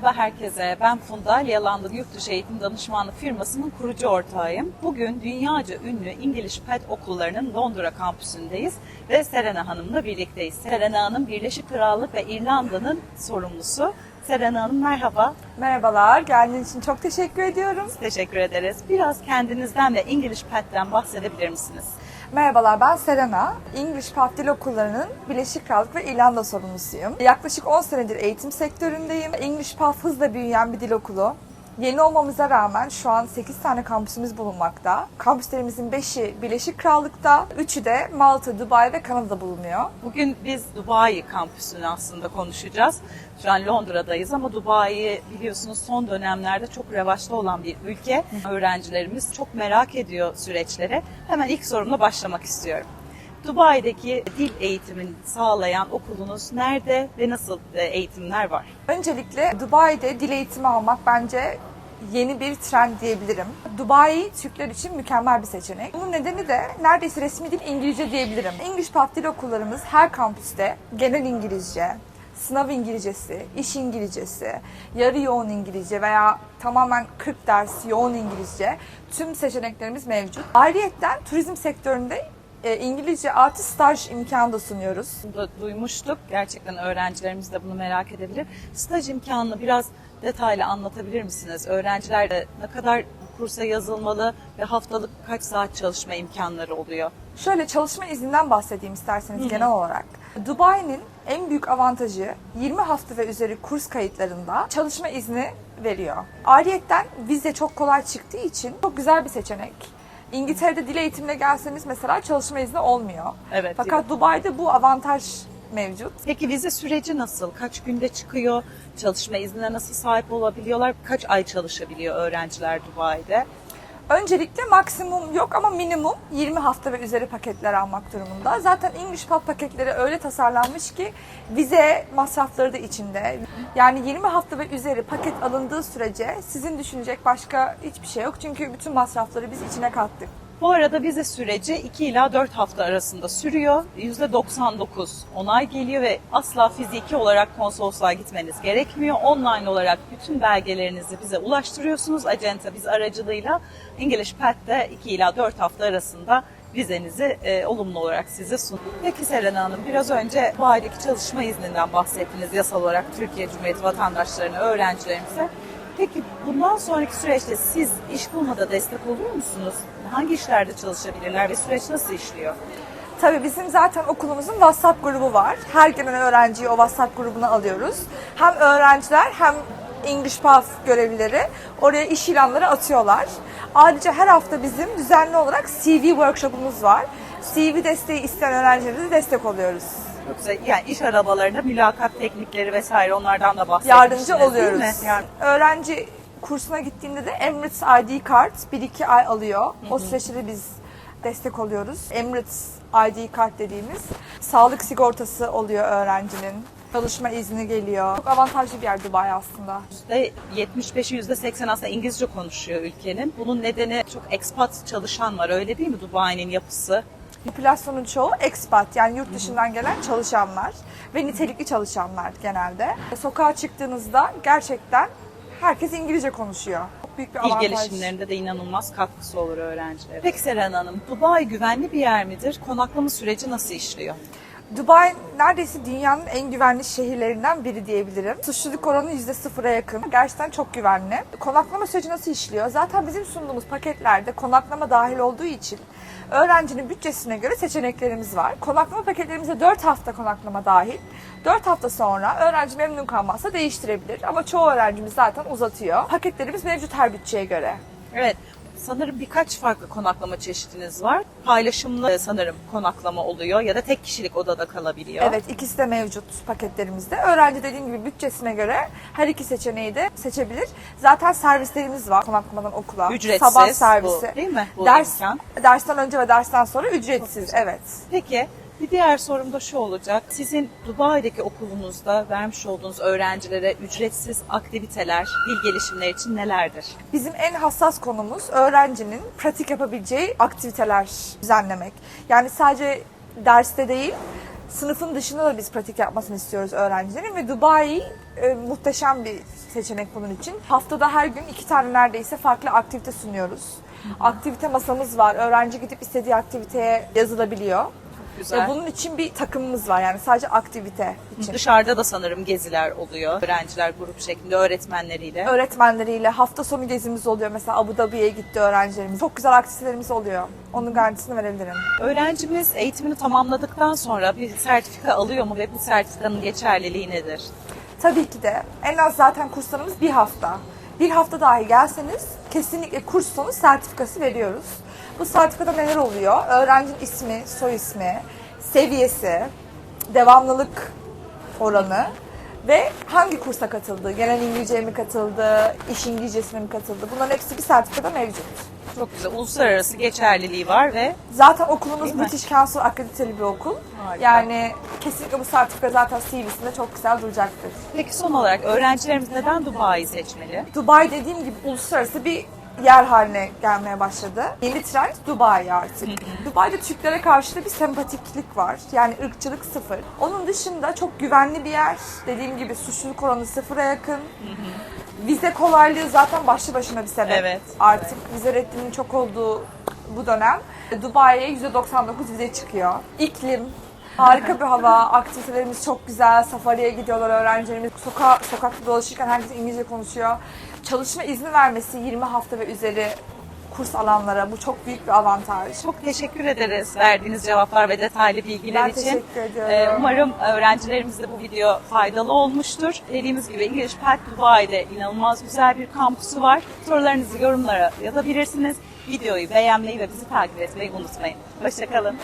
herkese. Ben Funda, Lia London Yurtdışı Eğitim Danışmanlık firmasının kurucu ortağıyım. Bugün dünyaca ünlü İngiliz PET okullarının Londra kampüsündeyiz ve Serena Hanım'la birlikteyiz. Serena Hanım Birleşik Krallık ve İrlanda'nın sorumlusu. Serena Hanım merhaba, Merhabalar, geldiğiniz için çok teşekkür ediyorum. teşekkür ederiz. Biraz kendinizden ve İngiliz PET'ten bahsedebilir misiniz? Merhabalar, ben Serena. English Pub Dil Okulları'nın Birleşik Krallık ve İrlanda sorumlusuyum. Yaklaşık 10 senedir eğitim sektöründeyim. English Pub hızla büyüyen bir dil okulu. Yeni olmamıza rağmen şu an 8 tane kampüsümüz bulunmakta. Kampüslerimizin 5'i Birleşik Krallık'ta, 3'ü de Malta, Dubai ve Kanada'da bulunuyor. Bugün biz Dubai kampüsünü aslında konuşacağız. Şu an Londra'dayız ama Dubai biliyorsunuz son dönemlerde çok revaçta olan bir ülke. Öğrencilerimiz çok merak ediyor süreçlere. Hemen ilk sorumla başlamak istiyorum. Dubai'deki dil eğitimini sağlayan okulunuz nerede ve nasıl e, eğitimler var? Öncelikle Dubai'de dil eğitimi almak bence yeni bir trend diyebilirim. Dubai Türkler için mükemmel bir seçenek. Bunun nedeni de neredeyse resmi dil İngilizce diyebilirim. English Pub Dil okullarımız her kampüste genel İngilizce, sınav İngilizcesi, iş İngilizcesi, yarı yoğun İngilizce veya tamamen 40 ders yoğun İngilizce tüm seçeneklerimiz mevcut. Ayrıyeten turizm sektöründe e, İngilizce artı staj imkanı da sunuyoruz. Da duymuştuk. Gerçekten öğrencilerimiz de bunu merak edebilir. Staj imkanını biraz detaylı anlatabilir misiniz? Öğrenciler de ne kadar kursa yazılmalı ve haftalık kaç saat çalışma imkanları oluyor? Şöyle çalışma izninden bahsedeyim isterseniz genel olarak. Dubai'nin en büyük avantajı 20 hafta ve üzeri kurs kayıtlarında çalışma izni veriyor. Ayrıyetten vize çok kolay çıktığı için çok güzel bir seçenek. İngiltere'de dil eğitimine gelseniz mesela çalışma izni olmuyor. Evet, Fakat Dubai'de bu avantaj mevcut. Peki vize süreci nasıl? Kaç günde çıkıyor? Çalışma iznine nasıl sahip olabiliyorlar? Kaç ay çalışabiliyor öğrenciler Dubai'de? Öncelikle maksimum yok ama minimum 20 hafta ve üzeri paketler almak durumunda. Zaten English Pub paketleri öyle tasarlanmış ki vize masrafları da içinde. Yani 20 hafta ve üzeri paket alındığı sürece sizin düşünecek başka hiçbir şey yok. Çünkü bütün masrafları biz içine kattık. Bu arada vize süreci 2 ila 4 hafta arasında sürüyor. %99 onay geliyor ve asla fiziki olarak konsolosluğa gitmeniz gerekmiyor. Online olarak bütün belgelerinizi bize ulaştırıyorsunuz. Acenta biz aracılığıyla English Pad'de 2 ila 4 hafta arasında vizenizi e, olumlu olarak size sunuyor. Peki Serena Hanım biraz önce bu aydaki çalışma izninden bahsettiniz yasal olarak Türkiye Cumhuriyeti vatandaşlarına, öğrencilerimize. Peki bundan sonraki süreçte siz iş bulmada destek oluyor musunuz? Hangi işlerde çalışabilirler ve süreç nasıl işliyor? Tabii bizim zaten okulumuzun WhatsApp grubu var. Her gelen öğrenciyi o WhatsApp grubuna alıyoruz. Hem öğrenciler hem English Path görevlileri oraya iş ilanları atıyorlar. Ayrıca her hafta bizim düzenli olarak CV workshopumuz var. CV desteği isteyen öğrencilere de destek oluyoruz. Yoksa yani iş arabalarında mülakat teknikleri vesaire onlardan da bahsetmiştiniz Yardımcı değil oluyoruz. mi? Yani Öğrenci kursuna gittiğinde de Emirates ID kart 1-2 ay alıyor. O süreçte de biz destek oluyoruz. Emirates ID kart dediğimiz sağlık sigortası oluyor öğrencinin. Çalışma izni geliyor. Çok avantajlı bir yer Dubai aslında. %75'i %80 aslında İngilizce konuşuyor ülkenin. Bunun nedeni çok expat çalışan var öyle değil mi Dubai'nin yapısı? Popülasyonun çoğu expat yani yurt dışından gelen çalışanlar ve nitelikli çalışanlar genelde. Sokağa çıktığınızda gerçekten herkes İngilizce konuşuyor. Çok büyük bir Dil avantaj. gelişimlerinde de inanılmaz katkısı olur öğrencilere. Peki Seren Hanım, Dubai güvenli bir yer midir? Konaklama süreci nasıl işliyor? Dubai neredeyse dünyanın en güvenli şehirlerinden biri diyebilirim. Suçluluk oranı %0'a yakın. Gerçekten çok güvenli. Konaklama süreci nasıl işliyor? Zaten bizim sunduğumuz paketlerde konaklama dahil olduğu için öğrencinin bütçesine göre seçeneklerimiz var. Konaklama paketlerimize 4 hafta konaklama dahil. 4 hafta sonra öğrenci memnun kalmazsa değiştirebilir. Ama çoğu öğrencimiz zaten uzatıyor. Paketlerimiz mevcut her bütçeye göre. Evet, sanırım birkaç farklı konaklama çeşidiniz var. Paylaşımlı sanırım konaklama oluyor ya da tek kişilik odada kalabiliyor. Evet ikisi de mevcut paketlerimizde. Öğrenci dediğim gibi bütçesine göre her iki seçeneği de seçebilir. Zaten servislerimiz var konaklamadan okula. Ücretsiz Sabah bu, servisi. değil mi? Bu Ders, imkan. dersten önce ve dersten sonra ücretsiz. Evet. Peki bir diğer sorum da şu olacak. Sizin Dubai'deki okulunuzda vermiş olduğunuz öğrencilere ücretsiz aktiviteler, dil gelişimleri için nelerdir? Bizim en hassas konumuz öğrencinin pratik yapabileceği aktiviteler düzenlemek. Yani sadece derste değil, sınıfın dışında da biz pratik yapmasını istiyoruz öğrencilerin ve Dubai e, muhteşem bir seçenek bunun için. Haftada her gün iki tane neredeyse farklı aktivite sunuyoruz. Aktivite masamız var. Öğrenci gidip istediği aktiviteye yazılabiliyor. Güzel. Ve bunun için bir takımımız var yani sadece aktivite için. Dışarıda da sanırım geziler oluyor. Öğrenciler grup şeklinde öğretmenleriyle. Öğretmenleriyle hafta sonu gezimiz oluyor. Mesela Abu Dhabi'ye gitti öğrencilerimiz. Çok güzel aktivitelerimiz oluyor. Onun garantisini verebilirim. Öğrencimiz eğitimini tamamladıktan sonra bir sertifika alıyor mu ve bu sertifikanın geçerliliği nedir? Tabii ki de en az zaten kurslarımız bir hafta. Bir hafta dahi gelseniz kesinlikle kurs sonu sertifikası veriyoruz. Bu sertifikada neler oluyor? Öğrencinin ismi, soy ismi, seviyesi, devamlılık oranı ve hangi kursa katıldı? Genel İngilizceye mi katıldı? İş İngilizcesine mi katıldı? Bunların hepsi bir sertifikada mevcut. Çok güzel. Uluslararası geçerliliği var ve Zaten okulumuz Değil mi? British Council akrediteli bir okul. Harika. Yani kesinlikle bu sertifika zaten CV'sinde çok güzel duracaktır. peki son olarak öğrencilerimiz neden Dubai'yi seçmeli? Dubai dediğim gibi uluslararası bir yer haline gelmeye başladı. Yeni trend Dubai artık. Dubai'de Türklere karşı da bir sempatiklik var. Yani ırkçılık sıfır. Onun dışında çok güvenli bir yer. Dediğim gibi suçluluk oranı sıfıra yakın. Vize kolaylığı zaten başlı başına bir sebep. Evet. Artık vize reddinin çok olduğu bu dönem Dubai'ye %99 vize çıkıyor. İklim, harika bir hava, aktivitelerimiz çok güzel. Safari'ye gidiyorlar öğrencilerimiz. Soka, sokakta dolaşırken herkes İngilizce konuşuyor. Çalışma izni vermesi 20 hafta ve üzeri kurs alanlara bu çok büyük bir avantaj. Çok teşekkür ederiz verdiğiniz cevaplar ve detaylı bilgiler Ben için. teşekkür ediyorum. Ee, umarım öğrencilerimize bu video faydalı olmuştur. Dediğimiz gibi English Path Dubai'de inanılmaz güzel bir kampüsü var. Sorularınızı yorumlara yazabilirsiniz. Videoyu beğenmeyi ve bizi takip etmeyi unutmayın. Hoşçakalın.